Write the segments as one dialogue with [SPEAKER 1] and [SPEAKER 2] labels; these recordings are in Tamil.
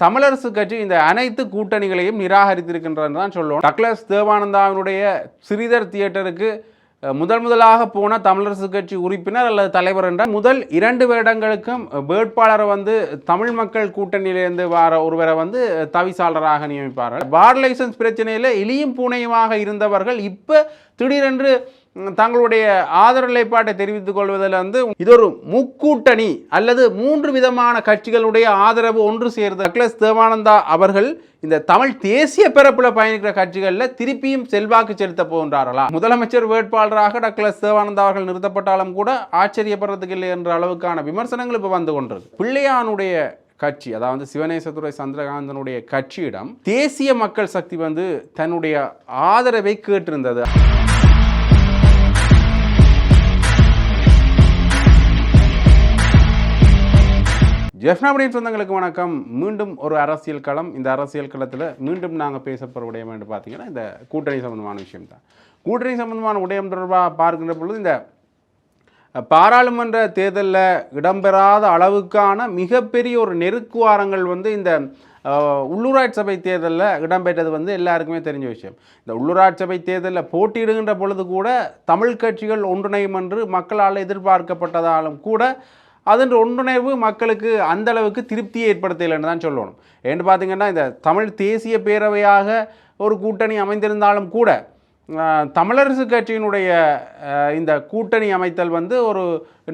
[SPEAKER 1] தமிழரசு கட்சி இந்த அனைத்து கூட்டணிகளையும் நிராகரித்திருக்கின்றது தான் சொல்லுவோம் டக்ளஸ் தேவானந்தாவினுடைய ஸ்ரீதர் தியேட்டருக்கு முதல் முதலாக போன தமிழரசு கட்சி உறுப்பினர் அல்லது தலைவர் என்ற முதல் இரண்டு வருடங்களுக்கும் வேட்பாளரை வந்து தமிழ் மக்கள் கூட்டணியிலிருந்து வார ஒருவரை வந்து தவிசாளராக நியமிப்பார்கள். பார் லைசன்ஸ் பிரச்சனையில் இலியும் பூனையுமாக இருந்தவர்கள் இப்போ திடீரென்று தங்களுடைய ஆதரவு நிலைப்பாட்டை தெரிவித்துக் கொள்வதில் வந்து இது ஒரு முக்கூட்டணி அல்லது மூன்று விதமான கட்சிகளுடைய ஆதரவு ஒன்று சேர்ந்த அக்லஸ் தேவானந்தா அவர்கள் இந்த தமிழ் தேசிய பிறப்பில் பயணிக்கிற கட்சிகளில் திருப்பியும் செல்வாக்கு செலுத்த போகின்றார்களா? முதலமைச்சர் வேட்பாளராக டக்ளஸ் தேவானந்தா அவர்கள் நிறுத்தப்பட்டாலும் கூட ஆச்சரியப்படுறதுக்கு இல்லை என்ற அளவுக்கான விமர்சனங்கள் இப்போ வந்து கொண்டிருக்கு. பிள்ளையானுடைய கட்சி அதாவது சிவநேசத்துறை சந்திரகாந்தனுடைய கட்சியிடம் தேசிய மக்கள் சக்தி வந்து தன்னுடைய ஆதரவை கேட்டிருந்தது. ஜெஃப்னாபடியின் சொந்தங்களுக்கு வணக்கம். மீண்டும் ஒரு அரசியல் களம். இந்த அரசியல் களத்தில் மீண்டும் நாங்கள் பேசப்படுற விடயம் என்று பார்த்தீங்கன்னா இந்த கூட்டணி சம்பந்தமான விஷயம் தான் கூட்டணி சம்பந்தமான விடயம் தொடர்பாக பார்க்கின்ற பொழுது இந்த பாராளுமன்ற தேர்தலில் இடம்பெறாத அளவுக்கான மிகப்பெரிய ஒரு நெருக்குவாரங்கள் வந்து இந்த உள்ளூராட்சி சபை தேர்தலில் இடம்பெற்றது வந்து எல்லாருக்குமே தெரிஞ்ச விஷயம். இந்த உள்ளூராட்சி சபை தேர்தலில் போட்டியிடுகின்ற பொழுது கூட தமிழ் கட்சிகள் ஒன்றிணையும் என்று மக்களால் எதிர்பார்க்கப்பட்டதாலும் கூட அதன் ஒன்றிணைவு மக்களுக்கு அந்த அளவுக்கு திருப்தியை ஏற்படுத்தலைன்னு தான் சொல்லணும். ஏன்னு பார்த்தீங்கன்னா இந்த தமிழ் தேசிய பேரவையாக ஒரு கூட்டணி அமைந்திருந்தாலும் கூட தமிழரசு கட்சியினுடைய இந்த கூட்டணி அமைத்தல் வந்து ஒரு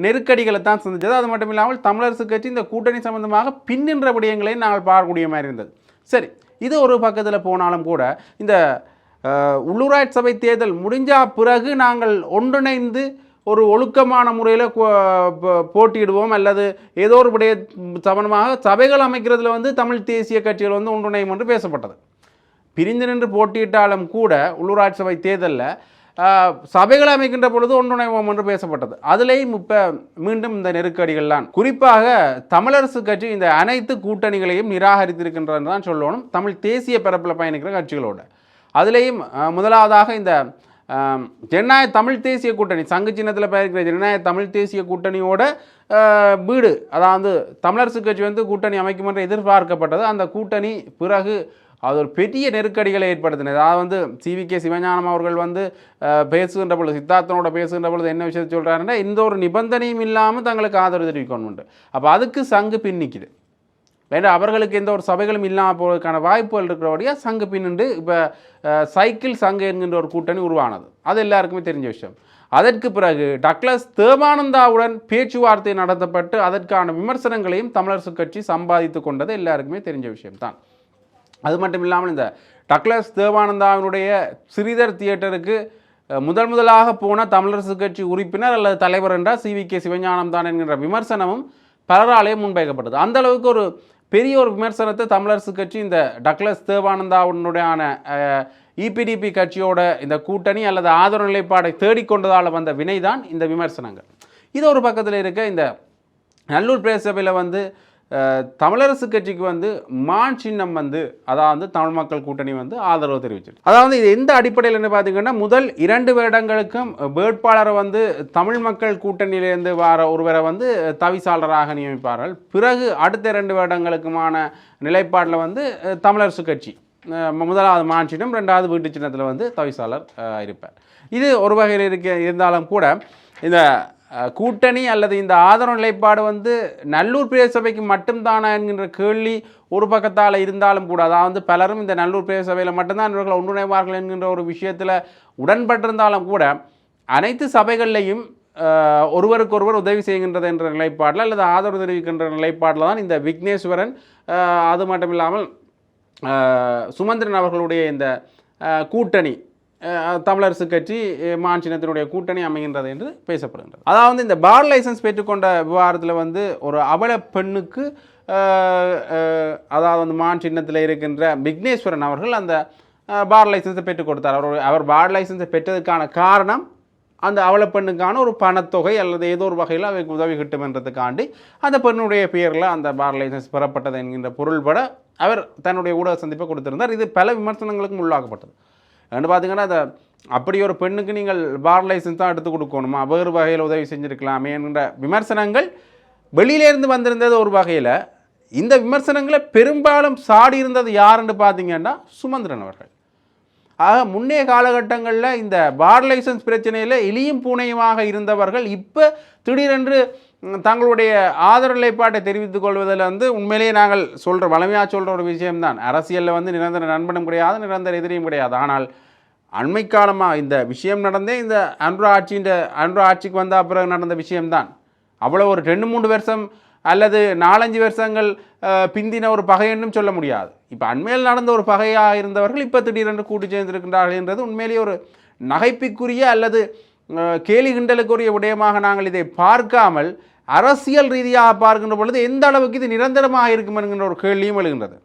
[SPEAKER 1] நெருக்கடிகளை தான் சந்திச்சது அது மட்டும் இல்லாமல் தமிழரசு கட்சி இந்த கூட்டணி சம்பந்தமாக பின்னின்ற விடயங்களையும் நாங்கள் பார்க்கக்கூடிய மாதிரி இருந்தது. சரி இது ஒரு பக்கத்தில் போனாலும் கூட இந்த உள்ளூராட்சி சபை தேர்தல் முடிஞ்சா பிறகு நாங்கள் ஒன்றிணைந்து ஒரு ஒழுக்கமான முறையில் போட்டியிடுவோம் அல்லது ஏதோ ஒரு விடய சம்பந்தமாக சபைகள் அமைக்கிறதுல வந்து தமிழ் தேசிய கட்சிகள் வந்து ஒன்றுணையும் என்று பேசப்பட்டது. பிரிந்து நின்று போட்டியிட்டாலும் கூட உள்ளூராட்சி சபை தேர்தலில் சபைகள் அமைக்கின்ற பொழுது ஒன்றுணைவோம் என்று பேசப்பட்டது. அதுலேயும் இப்போ மீண்டும் இந்த நெருக்கடிகள் தான். குறிப்பாக தமிழரசு கட்சி இந்த அனைத்து கூட்டணிகளையும் நிராகரித்திருக்கின்றது தான் சொல்லணும். தமிழ் தேசிய பரப்பில் பயணிக்கிற கட்சிகளோடு. அதுலேயும் முதலாவதாக இந்த ஜனநாயக தமிழ் தேசிய கூட்டணி சங்கு சின்னத்தில் பயணிக்கிற ஜனநாயக தமிழ் தேசிய கூட்டணியோட வீடு அதாவது தமிழரசு கட்சி வந்து கூட்டணி அமைக்கும் என்று எதிர்பார்க்கப்பட்டது. அந்த கூட்டணி பிறகு அது ஒரு பெரிய நெருக்கடிகளை ஏற்படுத்தினது. அதாவது வந்து சிவி கே சிவஞானம் அவர்கள் வந்து பேசுகின்ற பொழுது சித்தார்த்தனோட பேசுகின்ற பொழுது என்ன விஷயத்தை சொல்கிறாருன்னா எந்த ஒரு நிபந்தனையும் இல்லாமல் தங்களுக்கு ஆதரவு தெரிவிக்கணும் அப்போ அதுக்கு சங்கு பின்னிக்குது வேண்டாம் அவர்களுக்கு எந்த ஒரு சபைகளும் இல்லாமல் போவதற்கான வாய்ப்புகள் இருக்கிறபடியாக சங்கு பின்னுண்டு இப்போ சைக்கிள் சங்கு என்கின்ற ஒரு கூட்டணி உருவானது. அது எல்லாருக்குமே தெரிஞ்ச விஷயம். அதற்கு பிறகு டக்ளஸ் தேவானந்தாவுடன் பேச்சுவார்த்தை நடத்தப்பட்டு அதற்கான விமர்சனங்களையும் தமிழரசு கட்சி சம்பாதித்து கொண்டது எல்லாருக்குமே தெரிஞ்ச விஷயம்தான். அது மட்டும் இல்லாமல் இந்த டக்ளஸ் தேவானந்தாவினுடைய ஸ்ரீதர் தியேட்டருக்கு முதல் முதலாக போன தமிழரசு கட்சி உறுப்பினர் அல்லது தலைவர் என்றால் சி வி கே சிவஞானம் தான் என்கின்ற விமர்சனமும் பலராலேயே முன்வைக்கப்பட்டது. அந்த அளவுக்கு ஒரு பெரிய ஒரு விமர்சனத்தை தமிழரசு கட்சி இந்த டக்ளஸ் தேவானந்தாவுடனுடையான இபிடிபி கட்சியோட இந்த கூட்டணி அல்லது ஆதரவு நிலைப்பாடை தேடிக்கொண்டதால் வந்த வினைதான் இந்த விமர்சனங்கள். இது ஒரு பக்கத்தில் இருக்க இந்த நல்லூர் பிரதேசபையில் வந்து தமிழரசு கட்சிக்கு வந்து மான் சின்னம் வந்து அதாவது தமிழ் மக்கள் கூட்டணி வந்து ஆதரவு தெரிவிச்சிருக்கு. அதாவது இது எந்த அடிப்படையில் பார்த்தீங்கன்னா முதல் இரண்டு வருடங்களுக்கும் வேட்பாளரை வந்து தமிழ் மக்கள் கூட்டணியிலிருந்து வர ஒருவரை வந்து தவிசாளராக நியமிப்பார்கள். பிறகு அடுத்த இரண்டு வருடங்களுக்குமான நிலைப்பாட்டில் வந்து தமிழரசு கட்சி முதலாவது மான் சின்னம் ரெண்டாவது வீட்டு சின்னத்தில் வந்து தவிசாளர் இருப்பார். இது ஒரு வகையில் இருக்க இருந்தாலும் கூட இந்த கூட்டணி அல்லது இந்த ஆதரவு நிலைப்பாடு வந்து நல்லூர் பிரதேசபைக்கு மட்டும்தானா என்கின்ற கேள்வி ஒரு பக்கத்தால் இருந்தாலும் கூட அதாவது பலரும் இந்த நல்லூர் பிரதேசபையில் மட்டும்தான் இவர்கள் ஒன்றுணைவார்கள் என்கின்ற ஒரு விஷயத்தில் உடன்பட்டிருந்தாலும் கூட அனைத்து சபைகள்லையும் ஒருவருக்கொருவர் உதவி செய்கின்றது என்ற நிலைப்பாடில் அல்லது ஆதரவு தெரிவிக்கின்ற நிலைப்பாடில் தான் இந்த விக்னேஸ்வரன் அது மட்டும் இல்லாமல் சுமந்திரன் அவர்களுடைய இந்த கூட்டணி தமிழரசு கட்சி அஹ், மான் சின்னத்தினுடைய கூட்டணி அமைகின்றது என்று பேசப்படுகின்றது. அதாவது இந்த பார் லைசன்ஸ் பெற்றுக்கொண்ட விவகாரத்தில் வந்து ஒரு அவல பெண்ணுக்கு அதாவது வந்து மான் சின்னத்தில் இருக்கின்ற விக்னேஸ்வரன் அவர்கள் அந்த பார் லைசன்ஸை பெற்றுக் கொடுத்தார். அவர் அவர் பார் லைசன்ஸை பெற்றதுக்கான காரணம் அந்த அவல பெண்ணுக்கான ஒரு பணத்தொகை அல்லது ஏதோ ஒரு வகையில் அவைக்கு உதவி கிட்டும்ன்றதுக்காண்டி அந்த பெண்ணுடைய பெயரில் அந்த பார் லைசன்ஸ் பெறப்பட்டது என்கின்ற பொருள்பட அவர் தன்னுடைய ஊடக சந்திப்பை கொடுத்திருந்தார். இது பல விமர்சனங்களுக்கும் உள்ளாக்கப்பட்டது. என்று பார்த்தீங்கன்னா அந்த அப்படி ஒரு பெண்ணுக்கு நீங்கள் பார் லைசன்ஸ் தான் எடுத்து கொடுக்கணுமா? வேறு வகையில் உதவி செஞ்சுருக்கலாமே என்கின்ற விமர்சனங்கள் வெளியிலேருந்து வந்திருந்தது ஒரு வகையில். இந்த விமர்சனங்களை பெரும்பாலும் சாடி இருந்தது யாருன்னு பார்த்தீங்கன்னா சுமந்திரன் அவர்கள். ஆக முன்னைய காலகட்டங்களில் இந்த பார் லைசன்ஸ் பிரச்சனையில் எலியும் பூனையுமாக இருந்தவர்கள் இப்போ திடீரென்று தங்களுடைய ஆதரவு நிலைப்பாட்டை தெரிவித்துக் கொள்வதில் வந்து உண்மையிலேயே நாங்கள் சொல்கிற வளமையாக சொல்கிற ஒரு விஷயம்தான். அரசியலில் வந்து நிரந்தர நண்பனும் கிடையாது நிரந்தர எதிரியும் கிடையாது. ஆனால் அண்மை காலமாக இந்த விஷயம் நடந்தே இந்த அன்ரா ஆட்சின்ற அன்ரா ஆட்சிக்கு வந்த பிறகு நடந்த விஷயம்தான். அவ்வளோ ஒரு ரெண்டு மூன்று வருஷம் அல்லது நாலஞ்சு வருஷங்கள் பிந்தின ஒரு பகையென்னும் சொல்ல முடியாது. இப்போ அண்மையில் நடந்த ஒரு பகையாக இருந்தவர்கள் இப்போ திடீரென்று கூட்டு சேர்ந்திருக்கின்றார்கள் என்றது உண்மையிலேயே ஒரு நகைப்பிற்குரிய அல்லது கேலி கிண்டலுக்குரிய விடயமாக நாங்கள் இதை பார்க்காமல் அரசியல் ரீதியாக பார்க்கின்ற பொழுது எந்த அளவுக்கு இது நிரந்தரமாக இருக்கும் என்கின்ற ஒரு கேள்வியும் எழுகின்றது.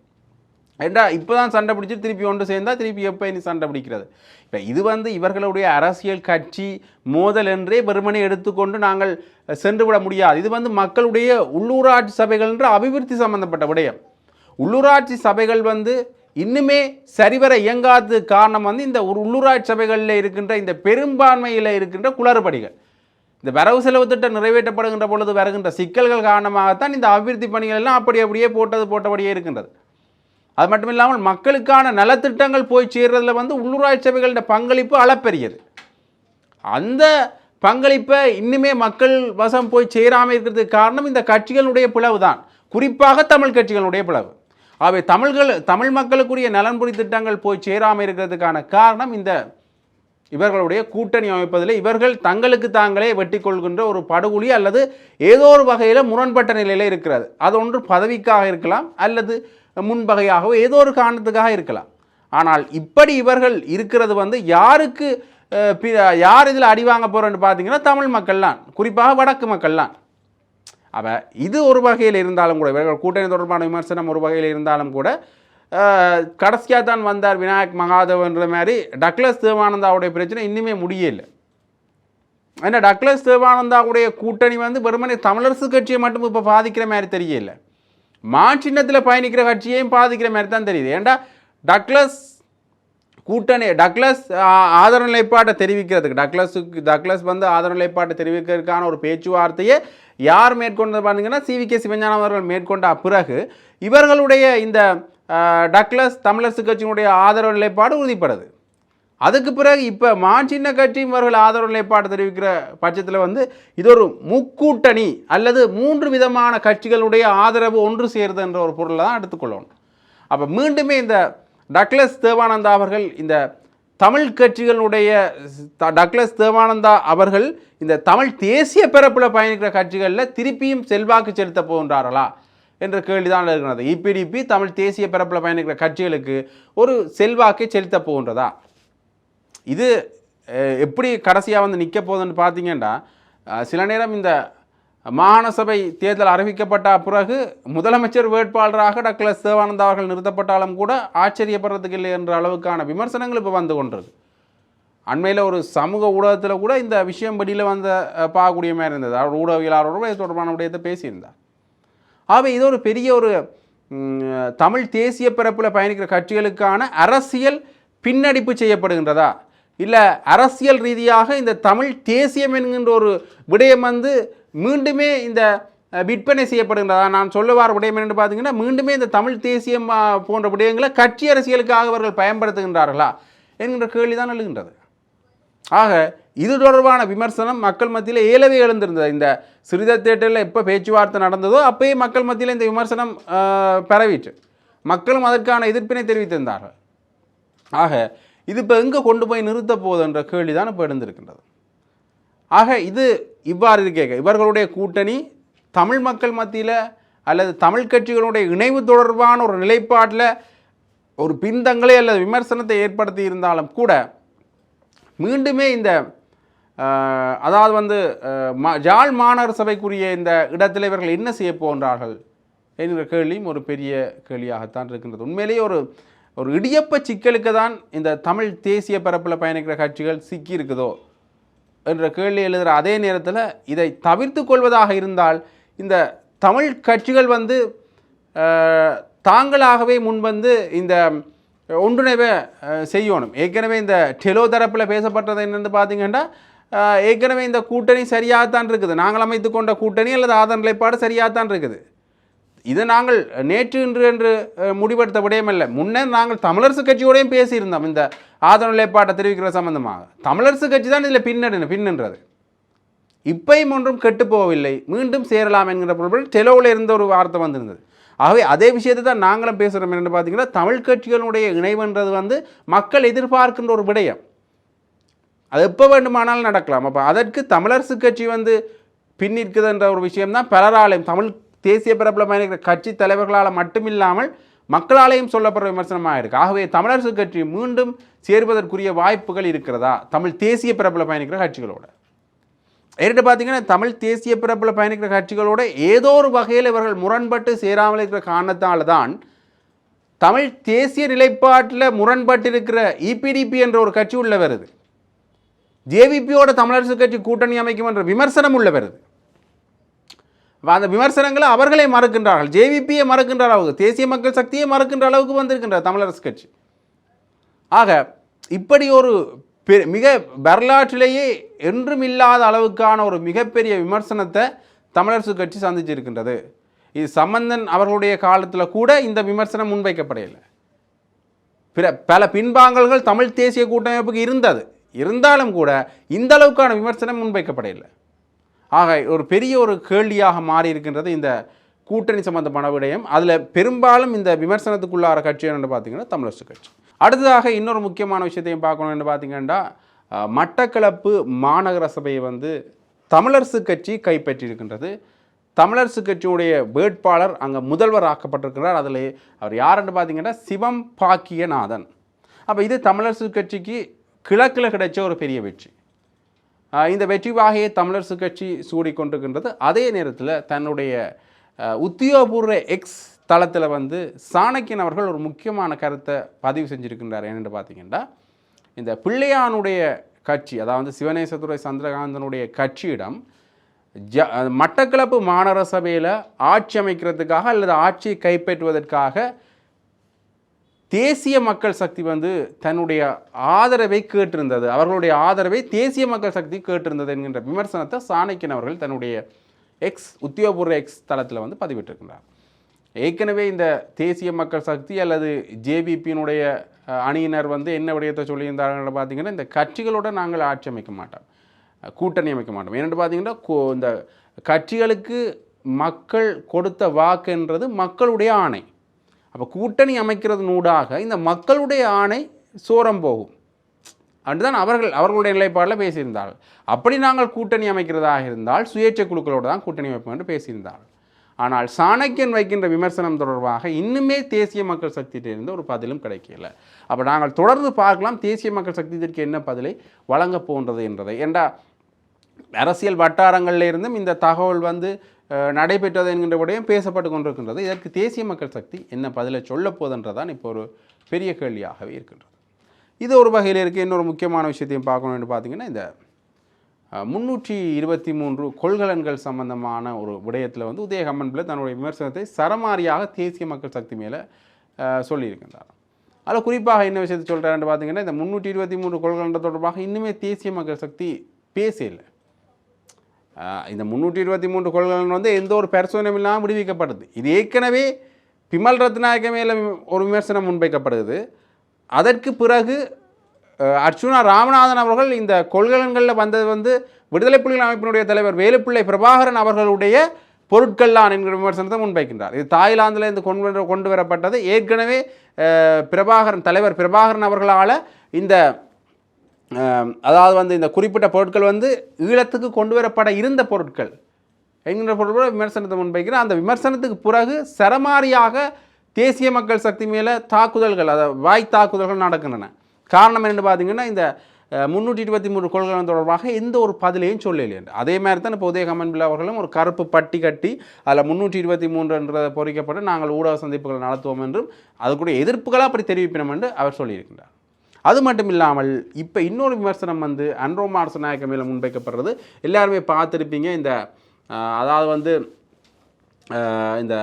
[SPEAKER 1] ஏண்டா இப்போ தான் சண்டை பிடிச்சி திருப்பி ஒன்று சேர்ந்தால் திருப்பி எப்போ இனி சண்டை பிடிக்கிறது? இப்போ இது வந்து இவர்களுடைய அரசியல் கட்சி மோதல் என்றே வெறுமனை எடுத்துக்கொண்டு நாங்கள் சென்று விட முடியாது. இது வந்து மக்களுடைய உள்ளூராட்சி சபைகள் என்ற அபிவிருத்தி சம்பந்தப்பட்ட விடயம். உள்ளூராட்சி சபைகள் வந்து இன்னுமே சரிவர இயங்காதது காரணம் வந்து இந்த ஒரு உள்ளூராட்சி சபைகளில் இருக்கின்ற இந்த பெரும்பான்மையில் இருக்கின்ற குளறுபடிகள். இந்த வரவு செலவு திட்டம் நிறைவேற்றப்படுகின்ற பொழுது வருகின்ற சிக்கல்கள் காரணமாகத்தான் இந்த அபிவிருத்தி பணிகள் எல்லாம் அப்படி அப்படியே போட்டது போட்டபடியே இருக்கின்றது. அது மட்டும் இல்லாமல் மக்களுக்கான நலத்திட்டங்கள் போய் சேர்றதுல வந்து உள்ளூராட்சி சபைகளின் பங்களிப்பு அளப்பெரியது. அந்த பங்களிப்பை இன்னுமே மக்கள் வசம் போய் சேராமல் இருக்கிறதுக்கு காரணம் இந்த கட்சிகளுடைய பிளவு தான் குறிப்பாக தமிழ் கட்சிகளுடைய பிளவு. ஆகவே தமிழ்கள் தமிழ் மக்களுக்குரிய நலன்புரி திட்டங்கள் போய் சேராமல் இருக்கிறதுக்கான காரணம் இந்த இவர்களுடைய கூட்டணி அமைப்பதில். இவர்கள் தங்களுக்கு தாங்களே வெட்டி கொள்கின்ற ஒரு படுகொலி அல்லது ஏதோ ஒரு வகையில் முரண்பட்ட நிலையில் இருக்கிறது. அது ஒன்று பதவிக்காக இருக்கலாம் அல்லது முன்பகையாகவோ ஏதோ ஒரு காரணத்துக்காக இருக்கலாம். ஆனால் இப்படி இவர்கள் இருக்கிறது வந்து யாருக்கு யார் இதில் அடிவாங்க போகிறோன்னு பார்த்தீங்கன்னா தமிழ் மக்கள்லாம் குறிப்பாக வடக்கு மக்கள்லாம் அவ இது ஒரு வகையில் இருந்தாலும் கூட இவர்கள் கூட்டணி தொடர்பான விமர்சனம் ஒரு வகையில் இருந்தாலும் கூட கடைசியாக தான் வந்தார் விநாயக் மகாதேவன்ற மாதிரி டக்ளஸ் தேவானந்தாவுடைய பிரச்சனை இன்னுமே முடியலை ஏன்னா டக்ளஸ் தேவானந்தாவுடைய கூட்டணி வந்து வெறுமனே தமிழரசு கட்சியை மட்டும் இப்போ பாதிக்கிற மாதிரி தெரியல மாச்சின்னத்தில் பயணிக்கிற கட்சியையும் பாதிக்கிற மாதிரி தான் தெரியுது. ஏன்டா டக்ளஸ் கூட்டணி டக்ளஸ் ஆதரவு நிலைப்பாட்டை தெரிவிக்கிறதுக்கு டக்ளஸுக்கு டக்ளஸ் வந்து ஆதரவு நிலைப்பாட்டை தெரிவிக்கிறதுக்கான ஒரு பேச்சுவார்த்தையை யார் மேற்கொண்டது பார்த்தீங்கன்னா சிவி கே. சிவஞானம் அவர்கள் மேற்கொண்ட பிறகு இவர்களுடைய இந்த டக்ளஸ் தமிழரசு கட்சியினுடைய ஆதரவு நிலைப்பாடு உறுதிப்படுது. அதுக்கு பிறகு இப்போ மாஞ்சின்ன கட்சி இவர்கள் ஆதரவு நிலைப்பாடு தெரிவிக்கிற பட்சத்தில் வந்து இது ஒரு முக்கூட்டணி அல்லது மூன்று விதமான கட்சிகளுடைய ஆதரவு ஒன்று சேருது என்ற ஒரு பொருளை தான் எடுத்துக்கொள்ளணும். அப்போ மீண்டுமே இந்த டக்ளஸ் தேவானந்தா அவர்கள் இந்த தமிழ் கட்சிகளுடைய த- டக்ளஸ் தேவானந்தா அவர்கள் இந்த தமிழ் தேசிய பிறப்பில் பயணிக்கிற கட்சிகளில் திருப்பியும் செல்வாக்கு செலுத்த போகின்றார்களா என்ற கேள்விதான் இருக்கிறது இபிடிபி தமிழ் தேசிய பிறப்பில் பயணிக்கிற கட்சிகளுக்கு ஒரு செல்வாக்கை செலுத்த போகின்றதா? இது எப்படி கடைசியாக வந்து நிற்க போகுதுன்னு பார்த்தீங்கன்னா சில நேரம் இந்த மாநசபை தேர்தல் அறிவிக்கப்பட்ட பிறகு முதலமைச்சர் வேட்பாளராக டக்ளஸ் தேவானந்தா அவர்கள் நிறுத்தப்பட்டாலும் கூட ஆச்சரியப்படுறதுக்கு இல்லை என்ற அளவுக்கான விமர்சனங்கள் இப்போ வந்து கொண்டிருக்கு. அண்மையில் ஒரு சமூக ஊடகத்தில் கூட இந்த விஷயம் வெளியில் வந்த பார்க்கக்கூடிய மாதிரி இருந்தது. அவர் ஊடகவியலாளரோட இது தொடர்பான விடயத்தை பேசியிருந்தார். ஆகவே இது ஒரு பெரிய ஒரு தமிழ் தேசிய பிறப்பில் பயணிக்கிற கட்சிகளுக்கான அரசியல் பின்னடிப்பு செய்யப்படுகின்றதா? இல்லை அரசியல் ரீதியாக இந்த தமிழ் தேசியம் என்கின்ற ஒரு விடயம் வந்து மீண்டுமே இந்த விற்பனை செய்யப்படுகின்றதா? நான் சொல்லுவார் விடயம் என்னென்னு பார்த்தீங்கன்னா மீண்டுமே இந்த தமிழ் தேசியம் போன்ற விடயங்களை கட்சி அரசியலுக்காக அவர்கள் பயன்படுத்துகின்றார்களா? என்கின்ற கேள்வி தான் எழுகின்றது. ஆக இது தொடர்பான விமர்சனம் மக்கள் மத்தியில் ஏலவே எழுந்திருந்தது. இந்த சிறித தேட்டரில் எப்போ பேச்சுவார்த்தை நடந்ததோ அப்பயே மக்கள் மத்தியில் இந்த விமர்சனம் பரவிட்டு மக்களும் அதற்கான எதிர்ப்பினை தெரிவித்திருந்தார்கள். ஆக இது இப்போ எங்கே கொண்டு போய் நிறுத்த போகுதுன்ற கேள்வி தான் இப்போ எழுந்திருக்கின்றது. ஆக இது இவ்வாறு இருக்கேங்க இவர்களுடைய கூட்டணி தமிழ் மக்கள் மத்தியில் அல்லது தமிழ் கட்சிகளுடைய இணைவு தொடர்பான ஒரு நிலைப்பாட்டில் ஒரு பின்தங்களை அல்லது விமர்சனத்தை ஏற்படுத்தி இருந்தாலும் கூட மீண்டுமே இந்த அதாவது வந்து ம- ஜாழ் மாநகர சபைக்குரிய இந்த இடத்தில் இவர்கள் என்ன செய்ய போன்றார்கள் என்கிற கேள்வியும் ஒரு பெரிய கேள்வியாகத்தான் இருக்கின்றது. உண்மையிலேயே ஒரு ஒரு இடியப்ப சிக்கலுக்கு தான் இந்த தமிழ் தேசிய பரப்பில் பயணிக்கிற கட்சிகள் சிக்கி இருக்குதோ என்ற கேள்வி எழுதுகிற அதே நேரத்தில் இதை தவிர்த்து கொள்வதாக இருந்தால் இந்த தமிழ் கட்சிகள் வந்து தாங்களாகவே முன்வந்து இந்த ஒன்றிணைவை செய்யணும். ஏற்கனவே இந்த டெலோ தரப்பில் பேசப்பட்டது என்னென்னு பார்த்தீங்கன்னா ஏற்கனவே இந்த கூட்டணி சரியாகத்தான் இருக்குது. நாங்கள் அமைத்து கொண்ட கூட்டணி அல்லது ஆதரவு நிலைப்பாடு சரியாகத்தான் இருக்குது. இது நாங்கள் நேற்று இன்று என்று முடிவெடுத்த விடயமல்ல முன்னர் நாங்கள் தமிழரசு கட்சியோடையும் பேசியிருந்தோம். இந்த ஆதரவு நிலைப்பாட்டை தெரிவிக்கிற சம்பந்தமாக. தமிழரசு கட்சி தான் இதில் பின்னடு பின்னன்றது. இப்பையும் ஒன்றும் கெட்டு போகவில்லை. மீண்டும் சேரலாம் என்கிற பொருள் செலவில் இருந்த ஒரு வார்த்தை வந்திருந்தது. ஆகவே அதே விஷயத்தை தான் நாங்களும் பேசுகிறோம் என்று பார்த்தீங்கன்னா தமிழ் கட்சிகளுடைய இணைவுன்றது வந்து மக்கள் எதிர்பார்க்கின்ற ஒரு விடயம். அது எப்போ வேண்டுமானாலும் நடக்கலாம். அப்போ அதற்கு தமிழரசு கட்சி வந்து பின்னிற்குதுன்ற ஒரு விஷயம்தான் பலராலையும் தமிழ் தேசிய பிரபலமாக பயணிக்கிற கட்சி தலைவர்களால் மட்டுமில்லாமல் மக்களாலேயும் சொல்லப்படுற விமர்சனமாக இருக்குது ஆகவே தமிழரசு கட்சி மீண்டும் சேர்வதற்குரிய வாய்ப்புகள் இருக்கிறதா? தமிழ் தேசிய பிரபல பயணிக்கிற கட்சிகளோட. ஏறிட்டு பார்த்தீங்கன்னா தமிழ் தேசிய பிரபல பயணிக்கிற கட்சிகளோட ஏதோ ஒரு வகையில் இவர்கள் முரண்பட்டு சேராமல் இருக்கிற காரணத்தால் தான் தமிழ் தேசிய நிலைப்பாட்டில் முரண்பட்டு இருக்கிற இபிடிபி என்ற ஒரு கட்சி உள்ள வருது. ஜேவிபியோட தமிழரசு கட்சி கூட்டணி அமைக்கும் என்ற விமர்சனம் உள்ள வருது. அந்த விமர்சனங்களை அவர்களே மறுக்கின்றார்கள். ஜேவிபியை மறுக்கின்ற அளவுக்கு தேசிய மக்கள் சக்தியை மறுக்கின்ற அளவுக்கு வந்திருக்கின்றார் தமிழரசு கட்சி. ஆக இப்படி ஒரு மிக வரலாற்றிலேயே என்றும் இல்லாத அளவுக்கான ஒரு மிகப்பெரிய விமர்சனத்தை தமிழரசு கட்சி சந்திச்சிருக்கின்றது. இது சம்பந்தன் அவர்களுடைய காலத்தில் கூட இந்த விமர்சனம் முன்வைக்கப்படையில்லை பிற பல பின்பாங்கல்கள் தமிழ் தேசிய கூட்டமைப்புக்கு இருந்தது. இருந்தாலும் கூட இந்த அளவுக்கான விமர்சனம் முன்வைக்கப்படையில்லை ஆக ஒரு பெரிய ஒரு கேள்வியாக மாறி இருக்கின்றது இந்த கூட்டணி சம்பந்தமான விடயம். அதில் பெரும்பாலும் இந்த விமர்சனத்துக்குள்ளார கட்சி என்னென்னு பார்த்தீங்கன்னா தமிழரசு கட்சி. அடுத்ததாக இன்னொரு முக்கியமான விஷயத்தையும் பார்க்கணும்னு பார்த்தீங்கன்னா அஹ், மட்டக்களப்பு மாநகர சபையை வந்து தமிழரசு கட்சி கைப்பற்றியிருக்கின்றது. தமிழரசு கட்சியுடைய வேட்பாளர் அங்கே முதல்வர் ஆக்கப்பட்டிருக்கிறார். அதில் அவர் யாருன்னு பார்த்தீங்கன்னா சிவம் பாக்கியநாதன். அப்போ இது தமிழரசு கட்சிக்கு கிழக்கில் கிடைச்ச ஒரு பெரிய வெற்றி. இந்த வெற்றி வாகையை தமிழரசு கட்சி சூடிக்கொண்டிருக்கின்றது அதே நேரத்தில் தன்னுடைய உத்தியோகபூர்வ எக்ஸ் தளத்தில் வந்து சாணக்கியன் அவர்கள் ஒரு முக்கியமான கருத்தை பதிவு செஞ்சுருக்கின்றார். என்னென்று பார்த்தீங்கன்னா இந்த பிள்ளையானுடைய கட்சி அதாவது சிவநேசத்துறை சந்திரகாந்தனுடைய கட்சியிடம் ஜ மட்டக்களப்பு மாநகர சபையில் ஆட்சி அமைக்கிறதுக்காக அல்லது ஆட்சியை கைப்பற்றுவதற்காக தேசிய மக்கள் சக்தி வந்து தன்னுடைய ஆதரவை கேட்டிருந்தது. அவர்களுடைய ஆதரவை தேசிய மக்கள் சக்தி கேட்டிருந்தது என்கின்ற விமர்சனத்தை சாணக்கியன் அவர்கள் தன்னுடைய எக்ஸ் உத்தியோகபூர்வ எக்ஸ் தளத்தில் வந்து பதிவிட்டிருக்கிறார் ஏற்கனவே இந்த தேசிய மக்கள் சக்தி அல்லது ஜேபிபியினுடைய அணியினர் வந்து என்ன விடயத்தை சொல்லியிருந்தார்கள் பார்த்தீங்கன்னா இந்த கட்சிகளோட நாங்கள் ஆட்சி அமைக்க மாட்டோம். கூட்டணி அமைக்க மாட்டோம். ஏன்னு பார்த்தீங்கன்னா இந்த கட்சிகளுக்கு மக்கள் கொடுத்த வாக்குன்றது மக்களுடைய ஆணை. அப்போ கூட்டணி அமைக்கிறதுனூடாக இந்த மக்களுடைய ஆணை சோரம் போகும். அப்படிதான் அவர்கள் அவர்களுடைய நிலைப்பாடில் பேசியிருந்தார்கள். அப்படி நாங்கள் கூட்டணி அமைக்கிறதாக இருந்தால் சுயேட்சை குழுக்களோடு தான் கூட்டணி அமைப்போம் என்று பேசியிருந்தார்கள். ஆனால் சாணக்கியன் வைக்கின்ற விமர்சனம் தொடர்பாக இன்னுமே தேசிய மக்கள் சக்தியிலிருந்து ஒரு பதிலும் கிடைக்கல. அப்போ நாங்கள் தொடர்ந்து பார்க்கலாம் தேசிய மக்கள் சக்தி என்ன பதிலை வழங்கப் போன்றது என்றதை. ஏண்டா அரசியல் வட்டாரங்களில் இருந்தும் இந்த தகவல் வந்து நடைபெற்றது என்கின்ற விடயம் பேசப்பட்டு கொண்டிருக்கின்றது. இதற்கு தேசிய மக்கள் சக்தி என்ன பதிலை சொல்லப்போதுன்றதான் இப்போ ஒரு பெரிய கேள்வியாகவே இருக்கின்றது. இது ஒரு வகையில் இருக்குது இன்னொரு முக்கியமான விஷயத்தையும் பார்க்கணும்னு பார்த்தீங்கன்னா இந்த முன்னூற்றி இருபத்தி மூன்று கொள்கலன்கள் சம்பந்தமான ஒரு விடயத்தில் வந்து உதயகம்மன் பிள்ளை தன்னுடைய விமர்சனத்தை சரமாரியாக தேசிய மக்கள் சக்தி மேலே சொல்லியிருக்கின்றார். அதில் குறிப்பாக என்ன விஷயத்தை சொல்கிறாருன்னு பார்த்தீங்கன்னா இந்த முந்நூற்றி இருபத்தி மூன்று கொள்கலன்கள் தொடர்பாக இன்னுமே தேசிய மக்கள் சக்தி பேசலை இந்த முந்நூற்றி இருபத்தி மூன்று கொள்கைகள் வந்து எந்த ஒரு பரிசோதனையும் இல்லாமல் விடுவிக்கப்படுது. இது ஏற்கனவே பிமல் ரத்நாயக மேலே ஒரு விமர்சனம் முன்வைக்கப்படுது. அதற்கு பிறகு அர்ச்சுனா ராமநாதன் அவர்கள் இந்த கொள்கலன்களில் வந்தது வந்து விடுதலை புலிகள் அமைப்பினுடைய தலைவர் வேலுப்பிள்ளை பிரபாகரன் அவர்களுடைய பொருட்கள்லாம் என்கிற விமர்சனத்தை முன்வைக்கின்றார். இது தாய்லாந்திலிருந்து கொண்டு கொண்டு வரப்பட்டது. ஏற்கனவே பிரபாகரன் தலைவர் பிரபாகரன் அவர்களால் இந்த அதாவது வந்து இந்த குறிப்பிட்ட பொருட்கள் வந்து ஈழத்துக்கு கொண்டு வரப்பட இருந்த பொருட்கள். என்கின்ற பொருட்கள் விமர்சனத்தை முன்வைக்கிறேன் அந்த விமர்சனத்துக்கு பிறகு சரமாரியாக தேசிய மக்கள் சக்தி மேலே தாக்குதல்கள் அதாவது வாய் தாக்குதல்கள் நடக்கின்றன. காரணம் என்னென்னு பார்த்தீங்கன்னா இந்த முந்நூற்றி இருபத்தி மூணு கொள்கைகள் தொடர்பாக எந்த ஒரு பதிலையும் சொல்லலையே அதே மாதிரி தான் இப்போ உதயகமன் பிள்ளை அவர்களும் ஒரு கருப்பு பட்டி கட்டி அதில் முந்நூற்றி இருபத்தி மூன்றுன்றதை பொறிக்கப்பட்டு நாங்கள் ஊடக சந்திப்புகளை நடத்துவோம் என்றும் அதுக்குடைய எதிர்ப்புகளாக அப்படி தெரிவிப்பினோம் என்று அவர் சொல்லியிருக்கின்றார். அது மட்டும் இல்லாமல் இப்போ இன்னொரு விமர்சனம் வந்து அன்ரோ மார்சநாயக்க மேலே முன்வைக்கப்படுறது. எல்லாருமே பார்த்துருப்பீங்க இந்த அதாவது வந்து இந்த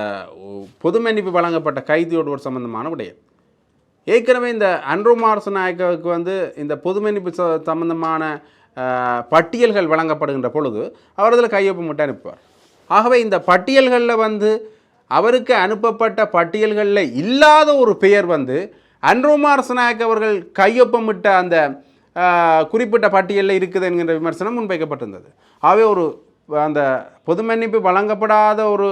[SPEAKER 1] பொது மன்னிப்பு வழங்கப்பட்ட கைதியோடு ஒரு சம்பந்தமான விடயம் ஏற்கனவே இந்த அன்ரோ மார்சநாயக்காவுக்கு வந்து இந்த பொது மன்னிப்பு ச- சம்பந்தமான பட்டியல்கள் வழங்கப்படுகின்ற பொழுது அவர் அதில் கையொப்பமிட்டு அனுப்புவார். ஆகவே இந்த பட்டியல்களில் வந்து அவருக்கு அனுப்பப்பட்ட பட்டியல்களில் இல்லாத ஒரு பெயர் வந்து அன்ரோமார் நாயக் அவர்கள் கையொப்பமிட்ட அந்த குறிப்பிட்ட பட்டியலில் இருக்குது என்கின்ற விமர்சனம் முன்வைக்கப்பட்டிருந்தது. ஆகவே ஒரு அந்த பொது மன்னிப்பு வழங்கப்படாத ஒரு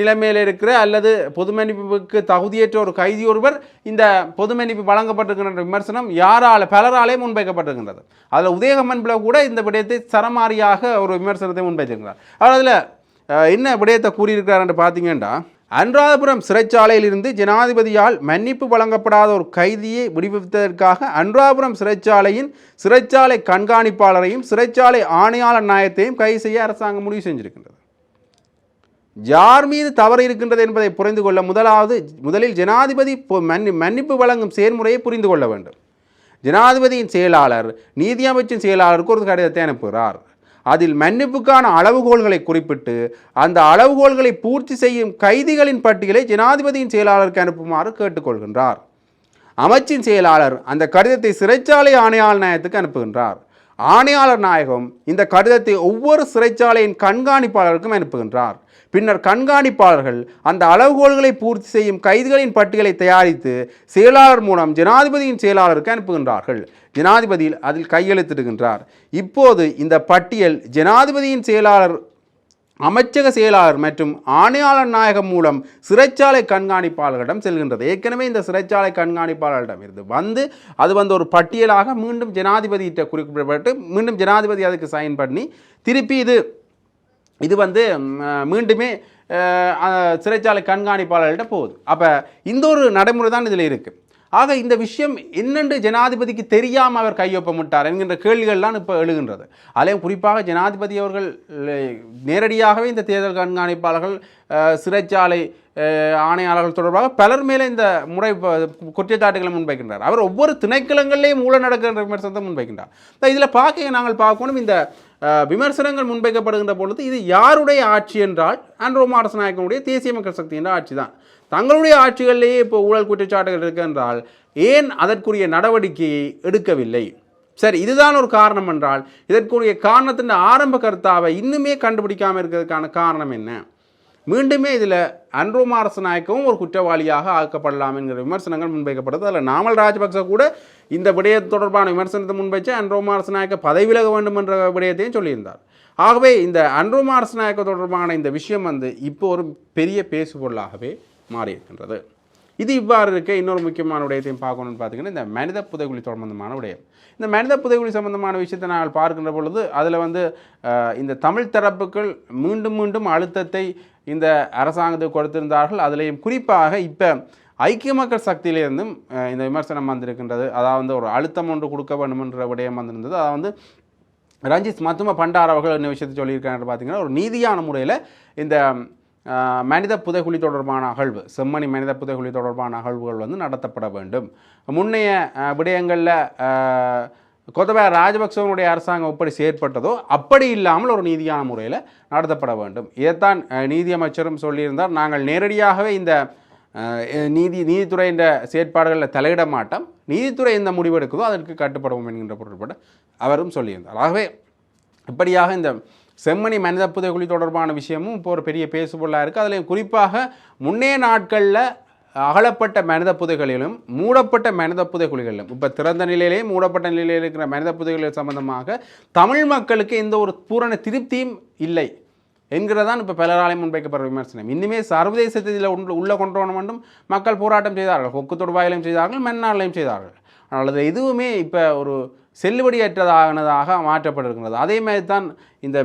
[SPEAKER 1] நிலைமையில் இருக்கிற அல்லது பொது மன்னிப்புக்கு தகுதியற்ற ஒரு கைதி ஒருவர் இந்த பொது மன்னிப்பு வழங்கப்பட்டிருக்கின்ற விமர்சனம் யாரால பலராலே முன்வைக்கப்பட்டிருக்கின்றது. அதில் உதயகமன் பிள்ளை கூட இந்த விடயத்தை சரமாரியாக ஒரு விமர்சனத்தை முன்வைத்திருக்கிறார். அவர் அதில் என்ன விடயத்தை கூறியிருக்கிறார் என்று பார்த்தீங்கன்னா அனுராதபுரம் சிறைச்சாலையிலிருந்து ஜனாதிபதியால் மன்னிப்பு வழங்கப்படாத ஒரு கைதியை விடுவிப்பதற்காக அனுராதபுரம் சிறைச்சாலையின் சிறைச்சாலை கண்காணிப்பாளரையும் சிறைச்சாலை ஆணையாளர் நாயத்தையும் கைது செய்ய அரசாங்கம் முடிவு செஞ்சிருக்கின்றது. யார் மீது தவறு இருக்கின்றது என்பதை புரிந்து கொள்ள முதலாவது முதலில் ஜனாதிபதி மன்னி மன்னிப்பு வழங்கும் செயல்முறையை புரிந்து கொள்ள வேண்டும். ஜனாதிபதியின் செயலாளர் நீதியமைச்சின் செயலாளருக்கு ஒரு கடிதத்தை அனுப்புகிறார். அதில் மன்னிப்புக்கான அளவுகோல்களை குறிப்பிட்டு அந்த அளவுகோல்களை பூர்த்தி செய்யும் கைதிகளின் பட்டியலை ஜனாதிபதியின் செயலாளருக்கு அனுப்புமாறு கேட்டுக்கொள்கின்றார். அமைச்சின் செயலாளர் அந்த கடிதத்தை சிறைச்சாலை ஆணையாளர் நியாயத்துக்கு அனுப்புகின்றார். ஆணையாளர் நாயகம் இந்த கடிதத்தை ஒவ்வொரு சிறைச்சாலையின் கண்காணிப்பாளருக்கும் அனுப்புகின்றார். பின்னர் கண்காணிப்பாளர்கள் அந்த அளவுகோல்களை பூர்த்தி செய்யும் கைதிகளின் பட்டியலை தயாரித்து செயலாளர் மூலம் ஜனாதிபதியின் செயலாளருக்கு அனுப்புகின்றார்கள். ஜனாதிபதியில் அதில் கையெழுத்திடுகின்றார். இப்போது இந்த பட்டியல் ஜனாதிபதியின் செயலாளர் அமைச்சக செயலாளர் மற்றும் ஆணையாளர் நாயகம் மூலம் சிறைச்சாலை கண்காணிப்பாளர்களிடம் செல்கின்றது. ஏற்கனவே இந்த சிறைச்சாலை கண்காணிப்பாளர்களிடம் இருந்து வந்து அது வந்து ஒரு பட்டியலாக மீண்டும் ஜனாதிபதியிட்ட குறிப்பிடப்பட்டு மீண்டும் ஜனாதிபதி அதுக்கு சைன் பண்ணி திருப்பி இது இது வந்து மீண்டுமே சிறைச்சாலை கண்காணிப்பாளர்கிட்ட போகுது. அப்போ இந்த ஒரு நடைமுறை தான் இதில் இருக்குது ஆக இந்த விஷயம் என்னென்று ஜனாதிபதிக்கு தெரியாமல் அவர் கையொப்பமிட்டார் என்கின்ற கேள்விகள்லாம் இப்போ எழுகின்றது. அதிலையும் குறிப்பாக ஜனாதிபதி அவர்கள் நேரடியாகவே இந்த தேர்தல் கண்காணிப்பாளர்கள் சிறைச்சாலை ஆணையாளர்கள் தொடர்பாக பலர் மேலே இந்த முறை குற்றச்சாட்டுகளை முன்வைக்கின்றார். அவர் ஒவ்வொரு திணைக்களங்களிலேயும் மூல நடக்கின்ற விமர்சனத்தை முன்வைக்கின்றார். இதில் பார்க்க நாங்கள் பார்க்கணும் இந்த விமர்சனங்கள் முன்வைக்கப்படுகின்ற பொழுது இது யாருடைய ஆட்சி என்றால் ஆண்ட்ரோ மாரஸ் நாயக்கனுடைய தேசிய மக்கள் சக்தியின் ஆட்சி தான் தங்களுடைய ஆட்சிகளிலேயே இப்போ ஊழல் குற்றச்சாட்டுகள் இருக்கென்றால் ஏன் அதற்குரிய நடவடிக்கையை எடுக்கவில்லை? சரி இதுதான் ஒரு காரணம் என்றால் இதற்குரிய காரணத்தின் ஆரம்ப கருத்தாவை இன்னுமே கண்டுபிடிக்காமல் இருக்கிறதுக்கான காரணம் என்ன? மீண்டுமே இதில் அன்ரோமாரச நாயக்கவும் ஒரு குற்றவாளியாக ஆக்கப்படலாம் என்கிற விமர்சனங்கள் முன்வைக்கப்படுது. அதில் நாமல் ராஜபக்ச கூட இந்த விடயம் தொடர்பான விமர்சனத்தை முன்வைச்சு அன்ரோமாரச நாயக்க பதவி விலக வேண்டும் என்ற விடயத்தையும் சொல்லியிருந்தார். ஆகவே இந்த அன்ரோமாரச நாயக்க தொடர்பான இந்த விஷயம் வந்து இப்போ ஒரு பெரிய பேசுபொருளாகவே மாறியிருக்கின்றது. இது இவ்வாறு இருக்க இன்னொரு முக்கியமான விடயத்தையும் பார்க்கணும்னு பார்த்தீங்கன்னா இந்த மனித புதைகுழி சம்பந்தமான விடயம் இந்த மனித புதைகுழி சம்பந்தமான விஷயத்தை நாங்கள் பார்க்கின்ற பொழுது அதில் வந்து இந்த தமிழ் தரப்புகள் மீண்டும் மீண்டும் அழுத்தத்தை இந்த அரசாங்கத்துக்கு கொடுத்திருந்தார்கள். அதிலேயும் குறிப்பாக இப்போ ஐக்கிய மக்கள் சக்தியிலேருந்தும் இந்த விமர்சனம் வந்திருக்கின்றது. அதாவது ஒரு அழுத்தம் ஒன்று கொடுக்க வேண்டும் என்ற விடயம் வந்திருந்தது. அதாவது வந்து ரஞ்சித் மத்தும பண்டார் அவர்கள் என்ன விஷயத்தை சொல்லியிருக்காங்க பார்த்தீங்கன்னா ஒரு நீதியான முறையில் இந்த மனித புதைகுழி தொடர்பான அகழ்வு செம்மணி மனித புதைகுழி தொடர்பான அகழ்வுகள் வந்து நடத்தப்பட வேண்டும். முன்னைய விடயங்களில் ஆஹ், ராஜபக்சவனுடைய அரசாங்கம் எப்படி செயற்பட்டதோ அப்படி இல்லாமல் ஒரு நீதியான முறையில் நடத்தப்பட வேண்டும். இதைத்தான் நீதியமைச்சரும் சொல்லியிருந்தார். நாங்கள் நேரடியாகவே இந்த நீதி நீதி என்ற செயற்பாடுகளில் தலையிட மாட்டோம். நீதித்துறை எந்த முடிவெடுக்குதோ அதற்கு கட்டுப்படுவோம் என்கின்ற பொருட்பட அவரும் சொல்லியிருந்தார். ஆகவே இப்படியாக இந்த செம்மணி மனித புதைகுழி தொடர்பான விஷயமும் இப்போ ஒரு பெரிய பேசுபொருளாக இருக்குது அதில் குறிப்பாக முன்னே நாட்களில் அகலப்பட்ட மனித புதைகளிலும் மூடப்பட்ட மனித புதைகுழிகளிலும் இப்போ திறந்த நிலையிலே மூடப்பட்ட நிலையில் இருக்கிற மனித புதைகளில் சம்பந்தமாக தமிழ் மக்களுக்கு எந்த ஒரு பூரண திருப்தியும் இல்லை என்கிறதான் இப்போ பலராலையும் முன்வைக்கப்படுற விமர்சனம். இன்னுமே சர்வதேசத்தில் உள்ள உள்ளே கொண்டு வர வேண்டும் மக்கள் போராட்டம் செய்தார்கள். கொக்கு தொடுவாயிலையும் செய்தார்கள் மென்னாலையும் செய்தார்கள். ஆனால் அது எதுவுமே இப்போ ஒரு செல்லுபடியற்றதாகனதாக மாற்றப்பட்டிருக்கிறது அதே மாதிரி தான் இந்த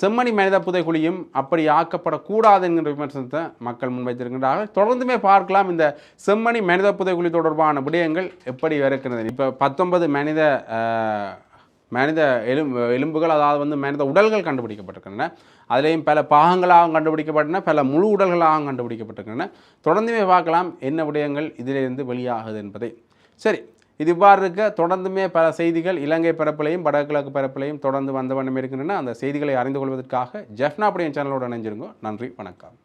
[SPEAKER 1] செம்மணி மனித புதைக்குழியும் அப்படி ஆக்கப்படக்கூடாது என்கிற விமர்சனத்தை மக்கள் முன்வைத்திருக்கின்றார்கள். தொடர்ந்துமே பார்க்கலாம் இந்த செம்மணி மனித புதைக்குழி தொடர்பான விடயங்கள் எப்படி இருக்கிறது இப்போ பத்தொன்பது மனித மனித எலும்பு எலும்புகள் அதாவது வந்து மனித உடல்கள் கண்டுபிடிக்கப்பட்டிருக்கின்றன. அதிலேயும் பல பாகங்களாகவும் கண்டுபிடிக்கப்பட்டன பல முழு உடல்களாகவும் கண்டுபிடிக்கப்பட்டிருக்கின்றன. தொடர்ந்துமே பார்க்கலாம் என்ன விடயங்கள் இதிலிருந்து வெளியாகுது என்பதை. சரி இது இவ்வாறு இருக்க தொடர்ந்துமே பல செய்திகள் இலங்கை பரப்பிலையும் வடகிழக்கு பரப்பிலையும் தொடர்ந்து வந்த வண்ணம் இருக்கின்றன. அந்த செய்திகளை அறிந்து கொள்வதற்காக ஜெஃப்னா அப்படியே சேனலோடு இணைஞ்சிருங்க நன்றி வணக்கம்.